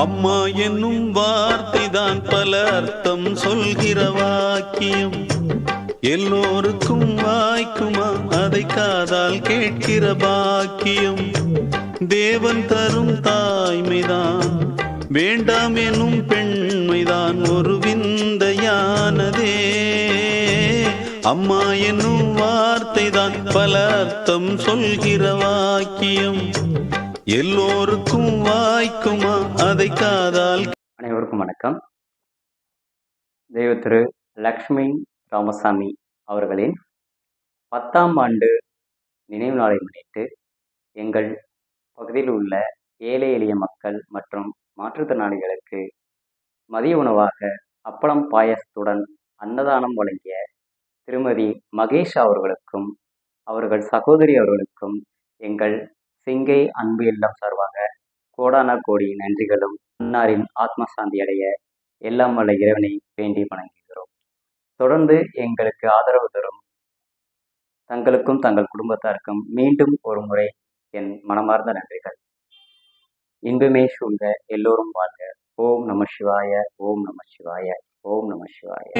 அம்மா என்னும் வார்த்தைதான் பல அர்த்தம் சொல்கிற வாக்கியம். எல்லோருக்கும் வாய்க்குமா? அதை காதால் கேட்கிற பாக்கியம். தேவன் தரும் தாய்மைதான். வேண்டாம் எனும் பெண்மைதான் ஒரு விந்தையானதே. அம்மா என்னும் வார்த்தைதான் பல அர்த்தம் சொல்கிற வாக்கியம். எல்லோருக்கும் வாய்க்குமா? அதை காதால் அனைவருக்கும் வணக்கம். தெய்வ திரு லக்ஷ்மி ராமசாமி அவர்களின் பத்தாம் ஆண்டு நினைவு நாளை முன்னிட்டு எங்கள் பகுதியில் உள்ள ஏழை எளிய மக்கள் மற்றும் மாற்றுத்திறனாளிகளுக்கு மதிய உணவாக அப்பளம் பாயசத்துடன் அன்னதானம் வழங்கிய திருமதி மகேஷ் அவர்களுக்கும் அவர்கள் சகோதரி அவர்களுக்கும் எங்கள் சிங்கை அன்பு இல்லம் சார்பாக கோடான கோடி நன்றிகளும் அன்னாரின் ஆத்ம சாந்தி அடைய எல்லாம் வல்ல இறைவனை வேண்டி வணங்குகிறோம். தொடர்ந்து எங்களுக்கு ஆதரவு தரும் தங்களுக்கும் தங்கள் குடும்பத்தாருக்கும் மீண்டும் ஒரு முறை என் மனமார்ந்த நன்றிகள். இன்பமே சூழ்ந்த எல்லோரும் வாழ்க. ஓம் நம சிவாய ஓம் நம சிவாய ஓம் நம சிவாய.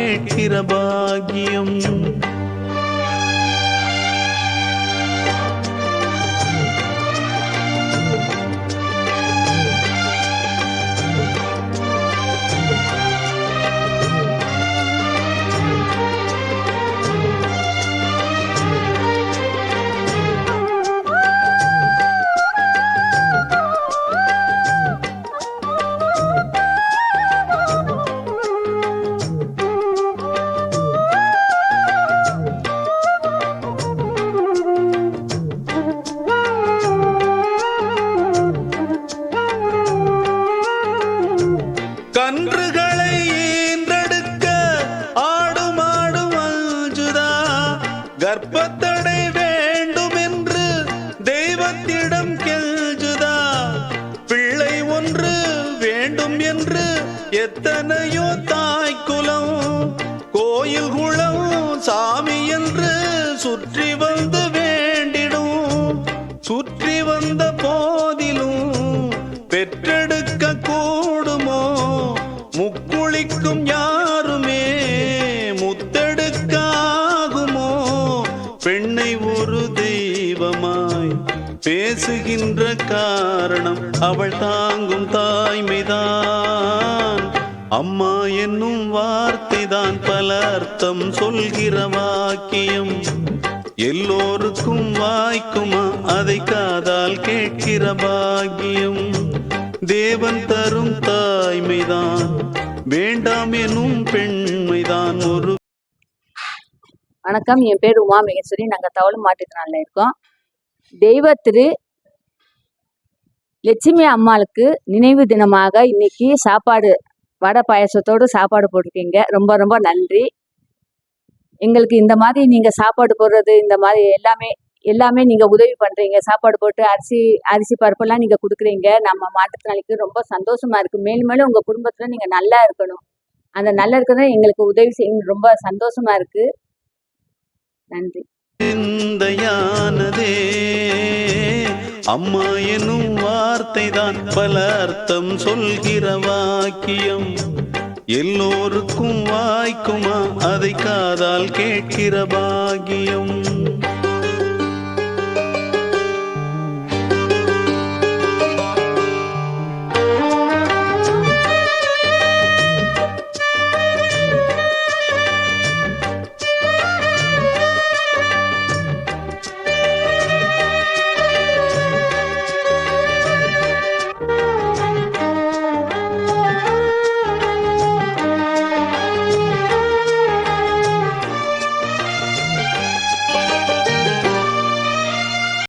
கர்ப்பத்தடை வேண்டும் என்று தெய்வத்திடம் கெல்ஜுதா பிள்ளை ஒன்று வேண்டும் என்று எத்தனையோ தாய் குலம் கோயில் குளம் சாமி என்று சுற்றி வந்து வேண்டிடும். சுற்றி வந்த போதிலும் பெற்றெடுக்க கூட பெண்ணை ஒரு தெய்வமாய் பேசுகின்ற காரணம் அவள் தாங்கும் தாய்மைதான். அம்மா என்னும் வார்த்தைதான் பல அர்த்தம் சொல்கிற வாக்கியம். எல்லோருக்கும் வாய்க்குமா அதை காதால் கேட்கிற பாக்கியம். தேவன் தரும் தாய்மைதான் வேண்டாம் எனும் பெண்மைதான் ஒரு வணக்கம். என் பேர் உமா மகேஸ்வரி. நாங்கள் தவளு மாட்டுத்தினால இருக்கோம். தெய்வ திரு லட்சுமி அம்மாளுக்கு நினைவு தினமாக இன்னைக்கு சாப்பாடு வடை பாயசத்தோடு சாப்பாடு போட்டிருக்கீங்க. ரொம்ப ரொம்ப நன்றி. எங்களுக்கு இந்த மாதிரி நீங்கள் சாப்பாடு போடுறது இந்த மாதிரி எல்லாமே எல்லாமே நீங்கள் உதவி பண்ணுறீங்க சாப்பாடு போட்டு அரிசி அரிசி பருப்பெல்லாம் நீங்கள் கொடுக்குறீங்க. நம்ம மாற்றுத்திறனாளிக்கு ரொம்ப சந்தோஷமாக இருக்குது மேலும் மேலும் உங்கள் குடும்பத்தில் நீங்கள் நல்லா இருக்கணும். அந்த நல்லா இருக்கிறத எங்களுக்கு உதவி செய்யணும் ரொம்ப சந்தோஷமாக இருக்குது நன்றி. சிந்தையானதே அம்மா எனும் வார்த்தை தான் பல அர்த்தம் சொல்கிற வாக்கியம். எல்லோருக்கும் வாய்க்குமா அதை காதால் கேட்கிற பாகியம்.